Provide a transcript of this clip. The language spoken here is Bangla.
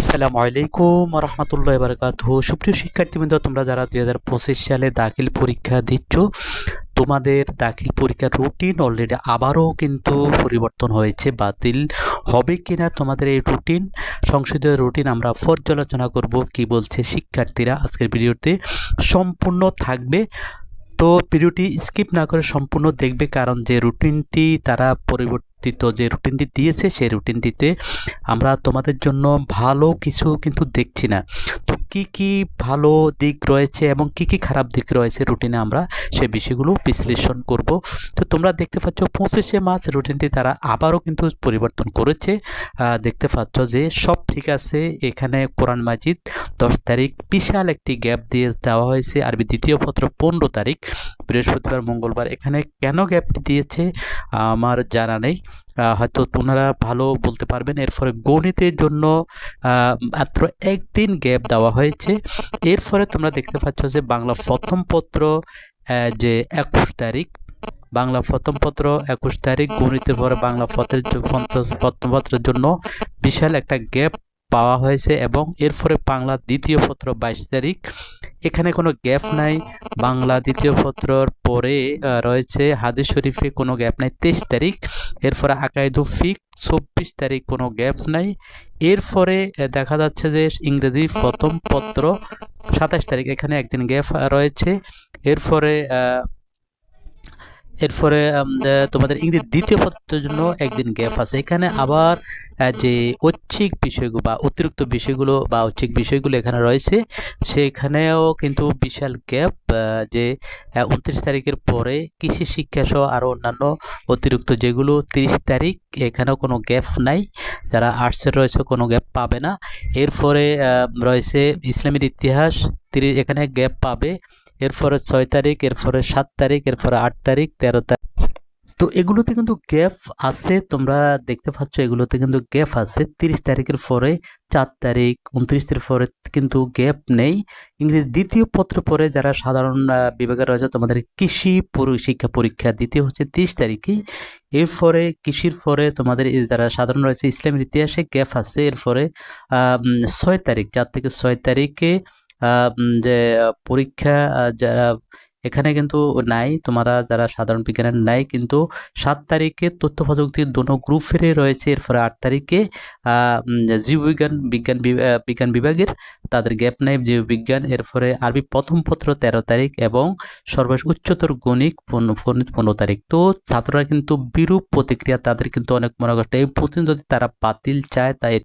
আসসালামু আলাইকুম রহমতুল্লাহ বারকাত সুপ্রিয় শিক্ষার্থীবৃন্দ, তোমরা যারা দুই হাজার পঁচিশ সালে দাখিল পরীক্ষা দিচ্ছ, তোমাদের দাখিল পরীক্ষার রুটিন অলরেডি আবারও কিন্তু পরিবর্তন হয়েছে, বাতিল হবে কিনা তোমাদের এই রুটিন সংসদীয় রুটিন আমরা পর্যালোচনা করব, কি বলছে শিক্ষার্থীরা আজকের ভিডিওতে। সম্পূর্ণ থাকবে। তো ভিডিওটি স্কিপ না করে সম্পূর্ণ দেখবে, কারণ যে রুটিনটি তারা পরিবর্তিত যে রুটিনটি দিয়েছে সেই রুটিনটিতে আমরা তোমাদের জন্য ভালো কিছু কিন্তু দেখছি না। কি কি ভালো দিক রয়েছে এবং কি কি খারাপ দিক রয়েছে রুটিনে আমরা সেই বিষয়গুলো বিশ্লেষণ করব। তো তোমরা দেখতে পাচ্ছ পঁচিশে মার্চ রুটিনটি তারা আবারও কিন্তু পরিবর্তন করেছে। দেখতে পাচ্ছ যে সব ঠিক আছে, এখানে কোরআন মাজিদ দশ তারিখ বিশাল একটি গ্যাপ দিয়ে দেওয়া হয়েছে। আরবি দ্বিতীয় পত্র পনেরো তারিখ, বৃহস্পতিবার, মঙ্গলবার, এখানে কেন গ্যাপটি দিয়েছে? আমার জানা নেই। হয়তো তোমরা ভালো বলতে পারবেন। এরপরে গণিতের জন্য মাত্র একদিন গ্যাপ দেওয়া হয়েছে। এরপরে তোমরা দেখতে পাচ্ছ যে বাংলা প্রথম পত্র যে একুশ তারিখ, বাংলা প্রথম পত্র, একুশ তারিখ, গণিতের পরে বাংলা পত্রের প্রথম পত্রের জন্য বিশাল একটা গ্যাপ পাওয়া হয়েছে এবং এর ফলে বাংলা দ্বিতীয় পত্র বাইশ তারিখ। এখানে কোনো গ্যাপ নাই। বাংলা দ্বিতীয় পত্রর পরে রয়েছে হাদিস শরীফে কোনো গ্যাপ নাই। তেইশ তারিখ। এরপরে আকাইদু ফিক, চব্বিশ তারিখ কোনো গ্যাপ নাই। এরপরে দেখা যাচ্ছে যে ইংরেজি প্রথম পত্র সাতাশ তারিখ এখানে একদিন গ্যাপ রয়েছে। এরপরে এরপরে তোমাদের ইংরেজি দ্বিতীয় পত্রের জন্য একদিন গ্যাপ আছে। এখানে আবার যে ঐচ্ছিক বিষয়গুলো বা অতিরিক্ত বিষয়গুলো বা ঐচ্ছিক বিষয়গুলো এখানে রয়েছে, সেখানেও কিন্তু বিশাল গ্যাপ যে উনত্রিশ তারিখের পরে কৃষি শিক্ষা সহ আরও অন্যান্য অতিরিক্ত যেগুলো, তিরিশ তারিখ এখানেও কোনো গ্যাপ নাই। যারা আর্টসের রয়েছে কোনো গ্যাপ পাবে না। এরপরে রয়েছে ইসলামের ইতিহাস এখানে গ্যাপ পাবে। এরপরে ছয় তারিখ, এরপরে সাত তারিখ, এরপরে আট তারিখ, তেরো তারিখ। তো এগুলোতে কিন্তু গ্যাপ আছে, তোমরা দেখতে পাচ্ছ এগুলোতে কিন্তু গ্যাপ আছে। তিরিশ তারিখের পরে চার তারিখ, উনত্রিশ তারিখ পরে কিন্তু গ্যাপ নেই। ইংরেজি দ্বিতীয় পত্র পরে যারা সাধারণ বিভাগে রয়েছে, তোমাদের কৃষি শিক্ষা পরীক্ষা দ্বিতীয় হচ্ছে তিরিশ তারিখে। এরপরে কৃষির পরে তোমাদের যারা সাধারণ রয়েছে, ইসলামের ইতিহাসে গ্যাপ আছে। এরপরে ছয় তারিখ, চার থেকে ছয় তারিখে যে পরীক্ষা যারা এখানে কিন্তু নাই, তোমরা যারা সাধারণ বিজ্ঞানের নাই, কিন্তু সাত তারিখে তথ্য প্রযুক্তির দোনো গ্রুপেরই রয়েছে। এরপরে আট তারিখে জীববিজ্ঞান, বিজ্ঞান বিজ্ঞান বিভাগের তাদের গ্যাপ নাই জীববিজ্ঞান। এরপরে আরবি প্রথম পত্র তেরো তারিখ এবং সর্বশেষ উচ্চতর গণিত পনেরো তারিখ। তো ছাত্ররা কিন্তু বিরূপ প্রতিক্রিয়া তাদের কিন্তু অনেক মনে কষ্ট এই প্রতিদিন যদি তারা বাতিল চায়, তাই